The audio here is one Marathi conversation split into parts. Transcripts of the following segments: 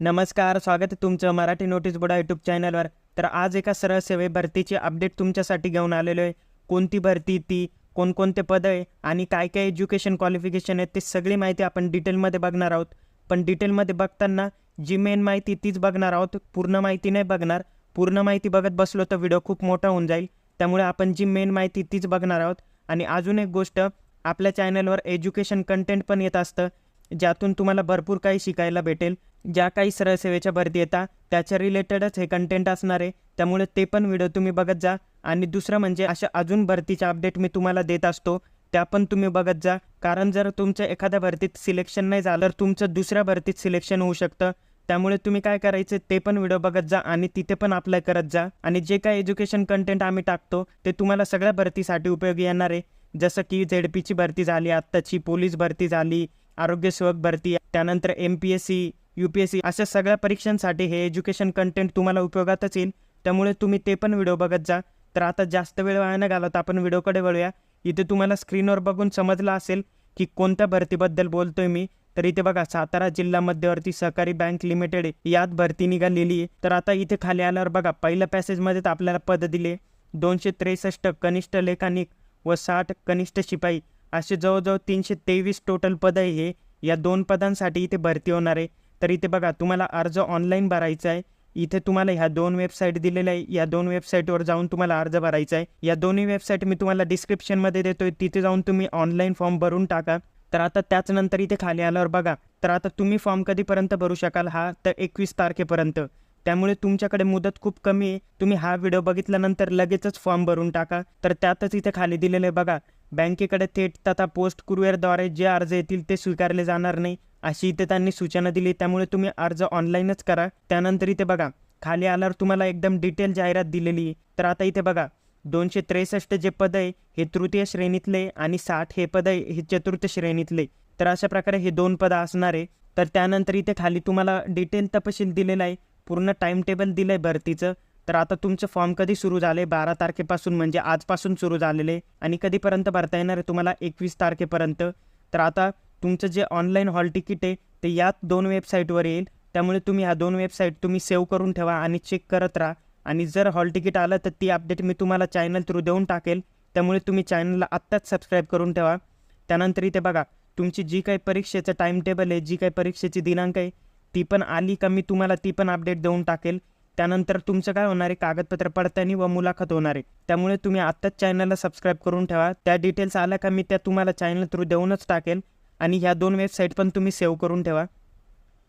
नमस्कार स्वागत आहे तुमचं मराठी नोटीस बोर्डा यूट्यूब चॅनलवर. तर आज एका सरळ सेवे भरतीची अपडेट तुमच्यासाठी घेऊन आलेलो आहे. कोणती भरती ती कोणकोणते पद आहे आणि काय काय एज्युकेशन क्वालिफिकेशन आहे ते सगळी माहिती आपण डिटेलमध्ये बघणार आहोत. पण डिटेलमध्ये बघताना जी मेन माहिती तीच बघणार आहोत. पूर्ण माहिती नाही बघणार. पूर्ण माहिती बघत बसलो तर व्हिडिओ खूप मोठा होऊन जाईल. त्यामुळे आपण जी मेन माहिती तीच बघणार आहोत. आणि अजून एक गोष्ट आपल्या चॅनलवर एज्युकेशन कंटेंट पण येत असतं ज्यातून तुम्हाला भरपूर काही शिकायला भेटेल. ज्या काही सरळ सेवेच्या भरती येतात त्याच्या रिलेटेडच हे कंटेंट असणार आहे. त्यामुळे ते पण व्हिडिओ तुम्ही बघत जा. आणि दुसरं म्हणजे अशा अजून भरतीच्या अपडेट मी तुम्हाला देत असतो त्या पण तुम्ही बघत जा. कारण जर तुमचं एखाद्या भरतीत सिलेक्शन नाही झालं तर तुमचं दुसऱ्या भरतीत सिलेक्शन होऊ शकतं. त्यामुळे तुम्ही काय करायचं ते पण व्हिडिओ बघत जा आणि तिथे पण अप्लाय करत जा. आणि जे काय एज्युकेशन कंटेंट आम्ही टाकतो ते तुम्हाला सगळ्या भरतीसाठी उपयोगी येणार आहे. जसं की झेडपीची भरती झाली आत्ताची पोलीस भरती झाली आरोग्यसेवक भरती त्यानंतर M P S C U P S C अशा सगळ्या परीक्षांसाठी हे एज्युकेशन कंटेंट तुम्हाला उपयोगातच येईल. त्यामुळे तुम्ही ते पण व्हिडिओ बघत जा. तर आता जास्त वेळ वाया न घालवता आपण व्हिडिओकडे वळूया. इथे तुम्हाला स्क्रीनवर बघून समजलं असेल की कोणत्या भरतीबद्दल बोलतोय मी. तर इथे बघा सातारा जिल्हा मध्यवर्ती सहकारी बँक लिमिटेड यात भरती निघालेली आहे. तर आता इथे खाली आल्यावर बघा पहिल्या पॅसेजमध्ये तर आपल्याला पद दिले. दोनशे त्रेसष्ट कनिष्ठ लेखानिक व साठ कनिष्ठ शिपाई. असे जवळजवळ तीनशे तेवीस टोटल पद आहे हे. या दोन पदांसाठी इथे भरती होणार आहे. तर इथे बघा तुम्हाला अर्ज ऑनलाईन भरायचा आहे. इथे तुम्हाला ह्या दोन वेबसाईट दिलेल्या आहे. या दोन वेबसाईटवर जाऊन तुम्हाला अर्ज भरायचा आहे. या दोन्ही वेबसाईट मी तुम्हाला डिस्क्रिप्शनमध्ये देतोय. तिथे जाऊन तुम्ही ऑनलाईन फॉर्म भरून टाका. तर आता त्याच नंतर इथे खाली आल्यावर बघा. तर आता तुम्ही फॉर्म कधीपर्यंत भरू शकाल? हा तर एकवीस तारखेपर्यंत. त्यामुळे तुमच्याकडे मुदत खूप कमी आहे. तुम्ही हा व्हिडिओ बघितल्यानंतर लगेचच फॉर्म भरून टाका. तर त्यातच इथे खाली दिलेलं आहे बघा. बँकेकडे थेट तथा पोस्ट कुरिअरद्वारे जे अर्ज येतील ते स्वीकारले जाणार नाही. अशी इथे त्यांनी सूचना दिली. त्यामुळे तुम्ही अर्ज ऑनलाईनच करा. त्यानंतर इथे बघा खाली आल्यावर तुम्हाला एकदम डिटेल जाहिरात दिलेली. आहे तर आता इथे बघा दोनशे त्रेसष्ट जे पद आहे हे तृतीय श्रेणीतले आणि साठ हे पद आहे हे चतुर्थ श्रेणीतले. तर अशा प्रकारे हे दोन पदं असणार आहे. तर त्यानंतर इथे खाली तुम्हाला डिटेल तपशील दिलेला आहे. पूर्ण टाईम टेबल दिलं आहे भरतीचं. तर आता तुमचं फॉर्म कधी सुरू झाले बारा तारखेपासून म्हणजे आजपासून सुरू झालेले आणि कधीपर्यंत भरता येणार आहे? तुम्हाला एकवीस तारखेपर्यंत. तर आता तुमचं जे ऑनलाईन हॉल तिकीट आहे ते यात दोन वेबसाईटवर येईल. त्यामुळे तुम्ही ह्या दोन वेबसाईट तुम्ही सेव्ह करून ठेवा आणि चेक करत राहा. आणि जर हॉल तिकीट आलं तर ती अपडेट मी तुम्हाला चॅनल थ्रू देऊन टाकेल. त्यामुळे तुम्ही चॅनलला आत्ताच सबस्क्राईब करून ठेवा. त्यानंतर इथे बघा तुमची जी काही परीक्षेचं टाईम टेबल आहे जी काही परीक्षेची दिनांक आहे ती पण आली का मी तुम्हाला ती पण अपडेट देऊन टाकेल. त्यानंतर तुमचं काय होणार आहे कागदपत्र पडताळणी व मुलाखत होणार आहे. त्यामुळे तुम्ही आत्ताच चॅनलला सबस्क्राईब करून ठेवा. त्या डिटेल्स आल्या का मी त्या तुम्हाला चॅनल थ्रू देऊनच टाकेल. आणि ह्या दोन वेबसाईट पण तुम्ही सेव्ह करून ठेवा.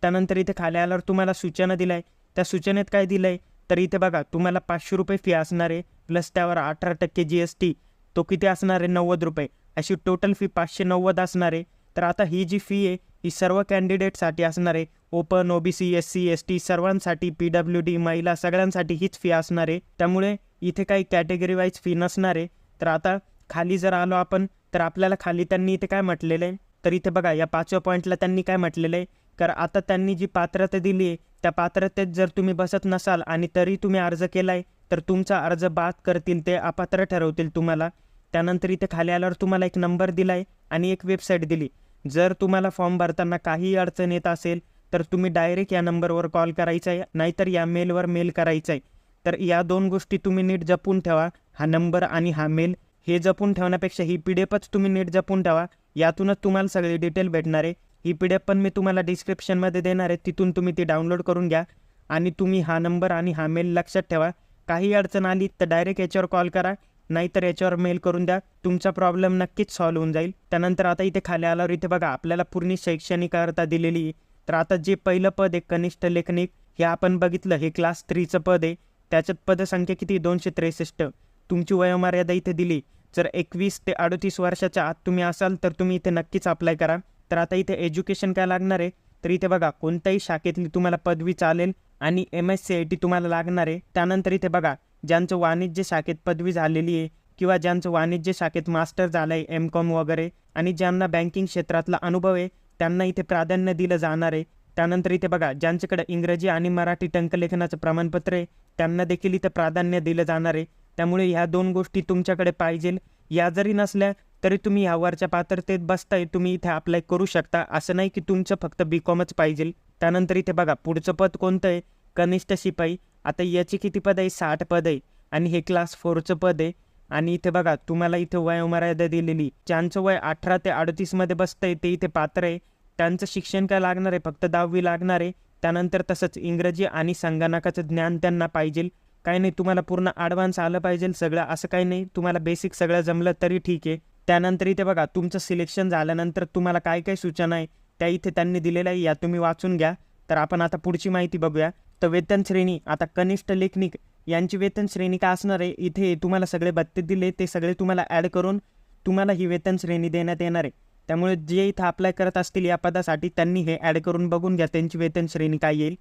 त्यानंतर इथे खाली आल्यावर तुम्हाला सूचना दिल्या. आहे त्या सूचनेत काय दिलं आहे तर इथे बघा तुम्हाला पाचशे रुपये फी असणार आहे प्लस त्यावर अठरा टक्के जी एस टी तो किती असणार आहे? नव्वद रुपये. अशी टोटल फी पाचशे नव्वद असणार आहे. तर आता ही जी फी आहे ही सर्व कॅन्डिडेटसाठी असणार आहे. Open O B C S C S T सर्वांसाठी पी डब्ल्यू डी महिला सगळ्यांसाठी हीच फी असणार आहे. त्यामुळे इथे काही कॅटेगरी वाईज फी नसणार आहे. तर आता खाली जर आलो आपण तर आपल्याला खाली त्यांनी इथे काय म्हटलेलं आहे? तर इथे बघा या पाचव्या पॉईंटला त्यांनी काय म्हटलेलं आहे? तर आता त्यांनी जी पात्रता दिली आहे त्या पात्रतेत जर तुम्ही बसत नसाल आणि तरी तुम्ही अर्ज केला आहे तर तुमचा अर्ज बाद करतील ते अपात्र ठरवतील तुम्हाला. त्यानंतर इथे खाली आल्यावर तुम्हाला एक नंबर दिला आहे आणि एक वेबसाईट दिली. जर तुम्हाला फॉर्म भरताना काही अडचण येत असेल तर तुम्ही डायरेक्ट या नंबरवर कॉल करायचा आहे नाहीतर या मेलवर मेल करायचा आहे. तर या दोन गोष्टी तुम्ही नीट जपून ठेवा हा नंबर आणि हा मेल हे जपून ठेवण्यापेक्षा ही पी डी एफच तुम्ही नीट जपून ठेवा. यातूनच तुम्हाला सगळी डिटेल भेटणार आहे. ही पी डी एफ पण मी तुम्हाला डिस्क्रिप्शनमध्ये देणार आहे. तिथून तुम्ही ती डाउनलोड करून घ्या. आणि तुम्ही हा नंबर आणि हा मेल लक्षात ठेवा. काही अडचण आली तर डायरेक्ट याच्यावर कॉल करा. नाहीतर याच्यावर मेल करून द्या. तुमचा प्रॉब्लेम नक्कीच सॉल्व्ह होऊन जाईल. त्यानंतर आता इथे खाली आल्यावर इथे बघा आपल्याला पूर्ण शैक्षणिकता दिलेली आहे. तर आता जे पहिलं पद आहे कनिष्ठ लेखनिक हे आपण बघितलं. हे क्लास थ्रीचं पद आहे. त्याच्यात पदसंख्या किती? दोनशे त्रेसष्ट. तुमची वयोमर्यादा इथे दिली. जर एकवीस ते अडतीस वर्षाच्या आत तुम्ही असाल तर तुम्ही इथे नक्कीच अप्लाय करा. तर आता इथे एज्युकेशन काय लागणार आहे? तर इथे बघा कोणत्याही शाखेतली तुम्हाला पदवी चालेल आणि M S C I T तुम्हाला लागणार आहे. त्यानंतर इथे बघा ज्यांचं वाणिज्य शाखेत पदवी झालेली आहे किंवा ज्यांचं वाणिज्य शाखेत मास्टर झालं आहे एम कॉम वगैरे आणि ज्यांना बँकिंग क्षेत्रातला अनुभव आहे त्यांना इथे प्राधान्य दिलं जाणार आहे. त्यानंतर इथे बघा ज्यांच्याकडे इंग्रजी आणि मराठी टंकलेखनाचं प्रमाणपत्र आहे त्यांना देखील इथे प्राधान्य दिलं जाणार आहे. त्यामुळे ह्या दोन गोष्टी तुमच्याकडे पाहिजेल. या जरी नसल्या तरी तुम्ही ह्यावरच्या पात्रतेत बसताय तुम्ही इथे अप्लाय करू शकता. असं नाही की तुमचं फक्त बी कॉमच पाहिजे त्यानंतर इथे बघा पुढचं पद कोणतं आहे? कनिष्ठ शिपाई. आता याची किती पद आहे? साठ पद आहे. आणि हे क्लास फोरचं पद आहे. आणि इथे बघा तुम्हाला इथे वयोमर्यादा दिलेली. ज्यांचं वय अठरा ते अडतीसमध्ये बसतंय ते इथे पात्र आहे. त्यांचं शिक्षण काय लागणार आहे? फक्त दहावी लागणार आहे. त्यानंतर तसंच इंग्रजी आणि संगणकाचं ज्ञान त्यांना पाहिजे काही नाही तुम्हाला पूर्ण ॲडव्हान्स आलं पाहिजे सगळं. असं काही नाही तुम्हाला बेसिक सगळं जमलं तरी ठीक आहे. त्यानंतर इथे बघा तुमचं सिलेक्शन झाल्यानंतर तुम्हाला काय काय सूचना आहे त्या इथे त्यांनी दिलेल्या आहे या तुम्ही वाचून घ्या. तर आपण आता पुढची माहिती बघूया. तर वेतन श्रेणी आता कनिष्ठ लेखनिक यांची वेतन श्रेणी काय असणार आहे? इथे तुम्हाला सगळे बत्ते दिले ते सगळे तुम्हाला ॲड करून तुम्हाला ही वेतन श्रेणी देण्यात येणार आहे. त्यामुळे जे इथं अप्लाय करत असतील या पदासाठी त्यांनी हे ॲड करून बघून घ्या त्यांची वेतन श्रेणी काय येईल.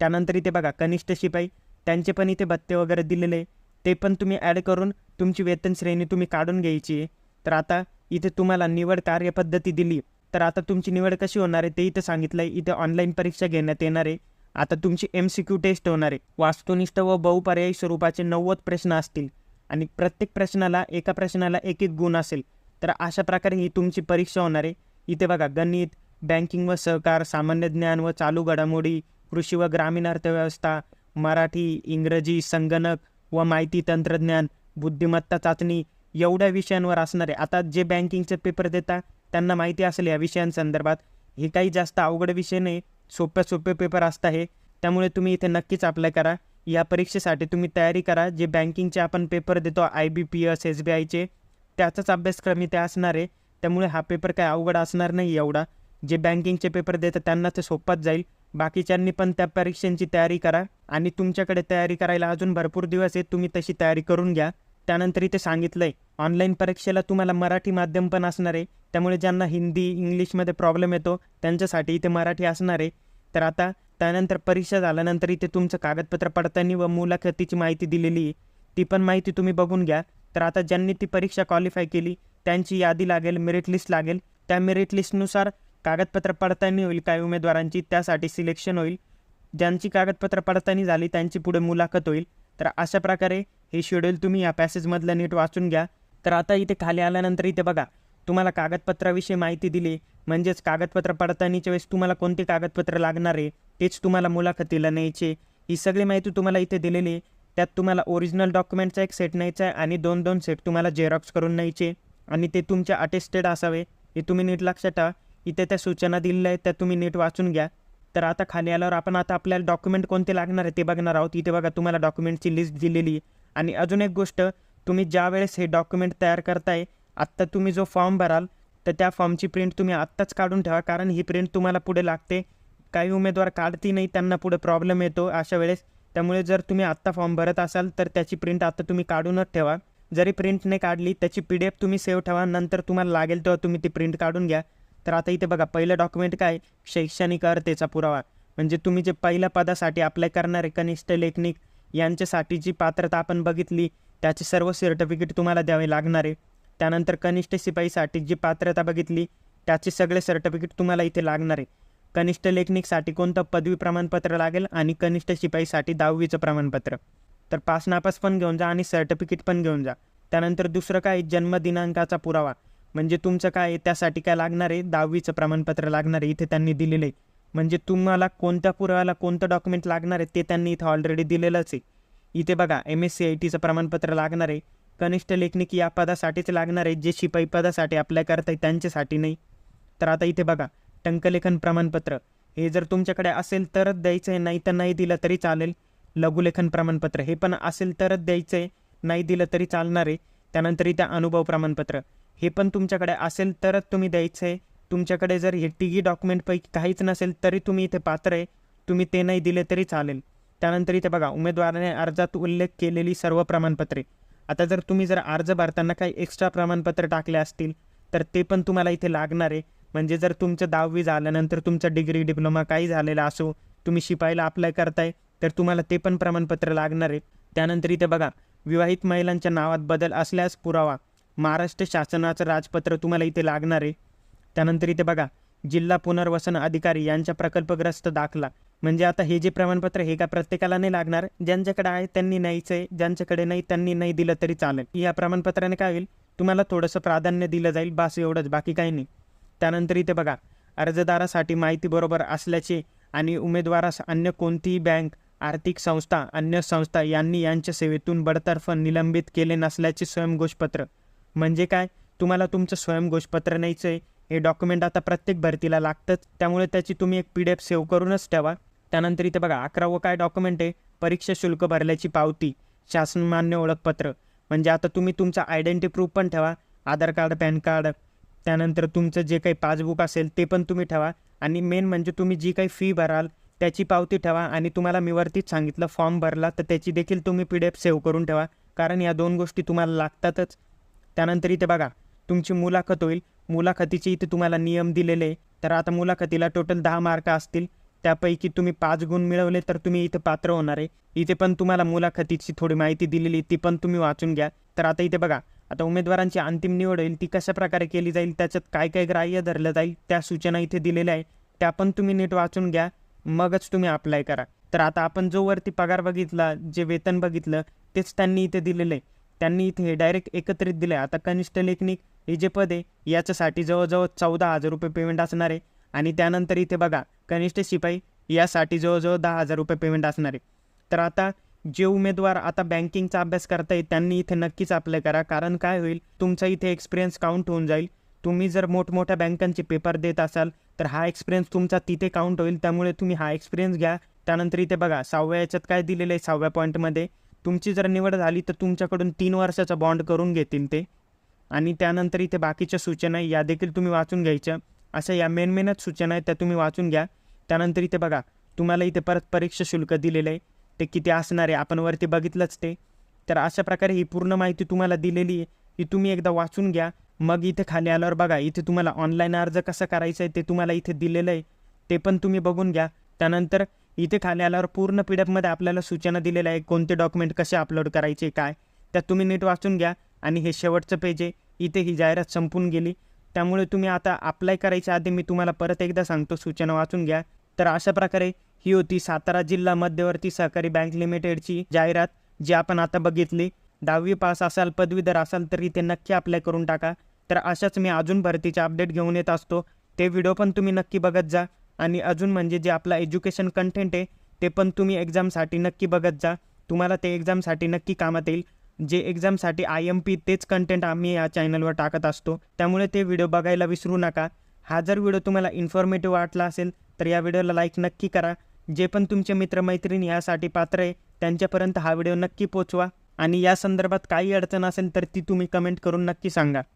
त्यानंतर इथे बघा कनिष्ठ शिपाई. त्यांचे पण इथे भत्ते वगैरे दिलेले. ते पण तुम्ही ॲड करून तुमची वेतन श्रेणी तुम्ही काढून घ्यायची. आहे तर आता इथे तुम्हाला निवड कार्यपद्धती दिली. तर आता तुमची निवड कशी होणार आहे ते इथं सांगितलं आहे इथे ऑनलाईन परीक्षा घेण्यात येणार आहे. आता तुमची एम सी क्यू टेस्ट होणार आहे. वास्तुनिष्ठ व बहुपर्यायी स्वरूपाचे नव्वद प्रश्न असतील. आणि प्रत्येक प्रश्नाला एका प्रश्नाला एक एक गुण असेल. तर अशा प्रकारे ही तुमची परीक्षा होणार आहे. इथे बघा गणित बँकिंग व सहकार सामान्य ज्ञान व चालू घडामोडी कृषी व ग्रामीण अर्थव्यवस्था मराठी इंग्रजी संगणक व माहिती तंत्रज्ञान बुद्धिमत्ता चाचणी एवढ्या विषयांवर असणारे. आता जे बँकिंगचे पेपर देता त्यांना माहिती असेल या विषयांसंदर्भात हे काही जास्त अवघड विषय नाही सोप्या सोपे पेपर असत हे. त्यामुळे तुम्ही इथे नक्कीच अप्लाय करा. या परीक्षेसाठी तुम्ही तयारी करा. जे बँकिंगचे आपण पेपर देतो I B P S S B आयचे त्याचाच अभ्यासक्रम इथे असणार आहे. त्यामुळे हा पेपर काय अवघड असणार नाही एवढा. जे बँकिंगचे पेपर देतात त्यांना ते सोपत जाईल. बाकीच्यांनी पण त्या परीक्षांची तयारी करा आणि तुमच्याकडे तयारी करायला अजून भरपूर दिवस आहेत तुम्ही तशी तयारी करून घ्या. त्यानंतर इथे सांगितलंय ऑनलाईन परीक्षेला तुम्हाला मराठी माध्यम पण असणार आहे. त्यामुळे ज्यांना हिंदी इंग्लिशमध्ये प्रॉब्लेम येतो त्यांच्यासाठी इथे मराठी असणार आहे. तर आता त्यानंतर परीक्षा झाल्यानंतर इथे तुमचं कागदपत्र पडताळणी व मुलाखतीची माहिती दिलेली आहे. ती पण माहिती तुम्ही बघून घ्या. तर आता ज्यांनी ती परीक्षा क्वालिफाय केली त्यांची यादी लागेल मेरिट लिस्ट लागेल. त्या मेरिट लिस्टनुसार कागदपत्र पडताळणी होईल काही उमेदवारांची त्यासाठी सिलेक्शन होईल. ज्यांची कागदपत्र पडताळणी झाली त्यांची पुढे मुलाखत होईल. तर अशा प्रकारे हे शेड्यूल तुम्ही या पॅसेजमधलं नीट वाचून घ्या. तर आता इथे खाली आल्यानंतर इथे बघा तुम्हाला कागदपत्राविषयी माहिती दिली. म्हणजेच कागदपत्र पडताळणीच्या वेळेस तुम्हाला कोणते कागदपत्र लागणार आहे तेच तुम्हाला मुलाखतीला न्यायचे ही सगळी माहिती तुम्हाला इथे दिलेली आहे. त्यात तुम्हाला ओरिजिनल डॉक्युमेंटचा एक सेट न्यायचा आहे आणि दोन दोन सेट तुम्हाला झेरॉक्स करून न्यायचे आणि ते तुमचे अटेस्टेड असावे हे तुम्ही नीट लक्षात ठेवा. इथे त्या सूचना दिलेल्या आहेत त्या तुम्ही नीट वाचून घ्या. तर आता खाली आल्यावर आपण आता आपल्याला डॉक्युमेंट कोणते लागणार आहे ते बघणार आहोत. इथे बघा तुम्हाला डॉक्युमेंटची लिस्ट दिलेली आहे. आणि अजून एक गोष्ट तुम्ही ज्या वेळेस हे डॉक्युमेंट तयार करताय आत्ता तुम्ही जो फॉर्म भराल तर त्या फॉर्मची प्रिंट तुम्ही आत्ताच काढून ठेवा कारण ही प्रिंट तुम्हाला पुढे लागते. काही उमेदवार काढती नाही त्यांना पुढे प्रॉब्लेम येतो अशा वेळेस. त्यामुळे जर तुम्ही आत्ता फॉर्म भरत असाल तर त्याची प्रिंट आता तुम्ही काढूनच ठेवा. जरी प्रिंट नाही काढली त्याची पी डी एफ तुम्ही सेव्ह ठेवा नंतर तुम्हाला लागेल तेव्हा तुम्ही ती प्रिंट काढून घ्या. तर आता इथे बघा पहिलं डॉक्युमेंट काय? शैक्षणिक अर्हतेचा पुरावा. म्हणजे तुम्ही जे पहिल्या पदासाठी अप्लाय करणारे कनिष्ठ लेखनिक यांच्यासाठी जी पात्रता आपण बघितली त्याचे सर्व सर्टिफिकेट तुम्हाला द्यावे लागणार आहे. त्यानंतर कनिष्ठ शिपाईसाठी जी पात्रता बघितली त्याचे सगळे सर्टिफिकेट तुम्हाला इथे लागणार आहे. कनिष्ठ लेखनिकसाठी कोणतं पदवी प्रमाणपत्र लागेल आणि कनिष्ठ शिपाईसाठी दहावीचं प्रमाणपत्र? तर पास नापास पण घेऊन जा आणि सर्टिफिकेट पण घेऊन जा. त्यानंतर दुसरं काय? जन्मदिनांकाचा पुरावा. म्हणजे तुमचं काय आहे त्यासाठी काय लागणार आहे? दहावीचं प्रमाणपत्र लागणार आहे इथे त्यांनी दिलेलं आहे. म्हणजे तुम्हाला कोणत्या पुराव्याला कोणतं डॉक्युमेंट लागणार आहे ते त्यांनी इथं ऑलरेडी दिलेलंच आहे. इथे बघा एम एस सी आय टीचं प्रमाणपत्र लागणार आहे. कनिष्ठ लेखनिक या पदासाठीच लागणार आहे जे शिपाई पदासाठी अप्लाय करताय त्यांच्यासाठी नाही. तर आता इथे बघा टंकलेखन प्रमाणपत्र. हे जर तुमच्याकडे असेल तरच द्यायचं आहे नाही तर नाही दिलं तरी चालेल. लघुलेखन प्रमाणपत्र. हे पण असेल तरच द्यायचं आहे नाही दिलं तरी चालणार आहे. त्यानंतर इथे अनुभव प्रमाणपत्र. हे पण तुमच्याकडे असेल तरच तुम्ही द्यायचं. आहे तुमच्याकडे जर हे तिघी डॉक्युमेंटपैकी काहीच नसेल तरी तुम्ही इथे पात्र. आहे तुम्ही ते नाही दिले तरी चालेल. त्यानंतर इथे बघा उमेदवाराने अर्जात उल्लेख केलेली सर्व प्रमाणपत्रे. आता जर तुम्ही जर अर्ज भरताना काही एक्स्ट्रा प्रमाणपत्र टाकले असतील तर ते पण तुम्हाला इथे लागणार आहे. म्हणजे जर तुमचं दहावी झाल्यानंतर तुमचं डिग्री डिप्लोमा काही झालेला असो तुम्ही शिपायला अप्लाय करताय तर तुम्हाला ते पण प्रमाणपत्र लागणार आहे. त्यानंतर इथे बघा विवाहित महिलांच्या नावात बदल असल्यास पुरावा. महाराष्ट्र शासनाचं राजपत्र तुम्हाला इथे लागणार आहे. त्यानंतर इथे बघा जिल्हा पुनर्वसन अधिकारी यांच्या प्रकल्पग्रस्त दाखला. म्हणजे आता हे जे प्रमाणपत्र हे का प्रत्येकाला नाही लागणार? ज्यांच्याकडे आहे त्यांनी नाहीचं आहे ज्यांच्याकडे नाही त्यांनी नाही दिलं तरी चालेल. या प्रमाणपत्राने काय होईल? तुम्हाला थोडंसं प्राधान्य दिलं जाईल बास एवढंच बाकी काही नाही. त्यानंतर इथे बघा अर्जदारासाठी माहिती बरोबर असल्याचे आणि उमेदवारास अन्य कोणतीही बँक आर्थिक संस्था अन्य संस्था यांनी यांच्या सेवेतून बडतर्फ निलंबित केले नसल्याचे स्वयंघोषपत्र. म्हणजे काय? तुम्हाला तुमचं स्वयंघोषपत्र न्यायचं आहे हे डॉक्युमेंट आता प्रत्येक भरतीला लागतंच. त्यामुळे त्याची तुम्ही एक पी डी एफ सेव्ह करूनच ठेवा. त्यानंतर इथे बघा अकरावं काय डॉक्युमेंट आहे? परीक्षा शुल्क भरल्याची पावती शासनमान्य ओळखपत्र. म्हणजे आता तुम्ही तुमचा आयडेंटिटी प्रूफ पण ठेवा. Aadhaar card PAN card. त्यानंतर तुमचं जे काही पासबुक असेल ते पण तुम्ही ठेवा. आणि मेन म्हणजे तुम्ही जी काही फी भराल त्याची पावती ठेवा. आणि तुम्हाला मी वरतीच सांगितलं फॉर्म भरला तर त्याची देखील तुम्ही पी डी एफ सेव्ह करून ठेवा. कारण या दोन गोष्टी तुम्हाला लागतातच. त्यानंतर इथे बघा तुमची मुलाखत होईल. मुलाखतीचे इथे तुम्हाला नियम दिलेले आहे. तर आता मुलाखतीला टोटल दहा मार्क असतील. त्यापैकी तुम्ही पाच गुण मिळवले तर तुम्ही इथे पात्र होणार आहे. इथे पण तुम्हाला मुलाखतीची थोडी माहिती दिलेली ती पण तुम्ही वाचून घ्या. तर आता इथे बघा आता उमेदवारांची अंतिम निवड होईल. ती कशा प्रकारे केली जाईल? त्याच्यात काय काय ग्राह्य धरलं जाईल? त्या सूचना इथे दिलेल्या आहे त्या पण तुम्ही नीट वाचून घ्या. मगच तुम्ही अप्लाय करा. तर आता आपण जो वरती पगार बघितला जे वेतन बघितलं तेच त्यांनी इथे दिलेलं आहे. त्यांनी इथे डायरेक्ट एकत्रित दिलं आहे आता कनिष्ठ लेखनिक हे जे पद आहे याच्यासाठी जवळजवळ चौदा हजार रुपये पेमेंट असणार आहे. आणि त्यानंतर इथे बघा कनिष्ठ शिपाई यासाठी जवळजवळ दहा हजार रुपये पेमेंट असणार आहे. तर आता जे उमेदवार आता बँकिंगचा अभ्यास करताय त्यांनी इथे नक्कीच अप्लाय करा. कारण काय होईल तुमचा इथे एक्सपिरियन्स काउंट होऊन जाईल. तुम्ही जर मोठमोठ्या बँकांचे पेपर देत असाल तर हा एक्सपिरियन्स तुमचा तिथे काउंट होईल. त्यामुळे तुम्ही हा एक्सपिरियन्स घ्या. त्यानंतर इथे बघा सहाव्या याच्यात काय दिलेलं आहे सहाव्या पॉईंटमध्ये तुमची जर निवड झाली तर तुमच्याकडून तीन वर्षाचा बॉन्ड करून घेतील ते. आणि त्यानंतर इथे बाकीच्या सूचना आहे, या देखील तुम्ही वाचून घ्यायच्या. अशा या मेन मेनच सूचना आहेत त्या तुम्ही वाचून घ्या. त्यानंतर इथे बघा तुम्हाला इथे परत परीक्षा शुल्क दिलेलं आहे. ते किती असणार आहे? आपण वरती बघितलंच ते. तर अशा प्रकारे ही पूर्ण माहिती तुम्हाला दिलेली आहे. ही तुम्ही एकदा वाचून घ्या. मग इथे खाली आल्यावर बघा इथे तुम्हाला ऑनलाईन अर्ज कसा करायचा आहे ते तुम्हाला इथे दिलेलं आहे. ते पण तुम्ही बघून घ्या. त्यानंतर इथे खाली आल्यावर पूर्ण पी डी एफमध्ये आपल्याला सूचना दिलेल्या आहे कोणते डॉक्युमेंट कसे अपलोड करायचे काय? त्यात तुम्ही नीट वाचून घ्या आणि हे शेवटचं पेज आहे. इथे ही जाहिरात संपून गेली. त्यामुळे तुम्ही आता अप्लाय करायच्या आधी मी तुम्हाला परत एकदा सांगतो सूचना वाचून घ्या. तर अशा प्रकारे ही होती सातारा जिल्हा मध्यवर्ती सहकारी बँक लिमिटेडची जाहिरात जी आपण आता बघितली. दहावी पास असाल पदवीधर असाल तर इथे नक्की अप्लाय करून टाका. तर अशाच मी अजून भरतीचे अपडेट घेऊन येत असतो. ते व्हिडिओ पण तुम्ही नक्की बघत जा. आणि अजून म्हणजे जे आपला एज्युकेशन कंटेंट आहे ते पण तुम्ही एक्झामसाठी नक्की बघत जा. तुम्हाला ते एक्झामसाठी नक्की कामात येईल. जे एक्झामसाठी आय एम पी तेच कंटेंट आम्ही या चॅनलवर टाकत असतो. त्यामुळे ते व्हिडिओ बघायला विसरू नका. हा जर व्हिडिओ तुम्हाला इन्फॉर्मेटिव्ह वाटला असेल तर या व्हिडिओला लाईक नक्की करा. जे पण तुमचे मित्रमैत्रिणी यासाठी पात्र आहे त्यांच्यापर्यंत हा व्हिडिओ नक्की पोचवा. आणि या संदर्भात काही अडचण असेल तर ती तुम्ही कमेंट करून नक्की सांगा.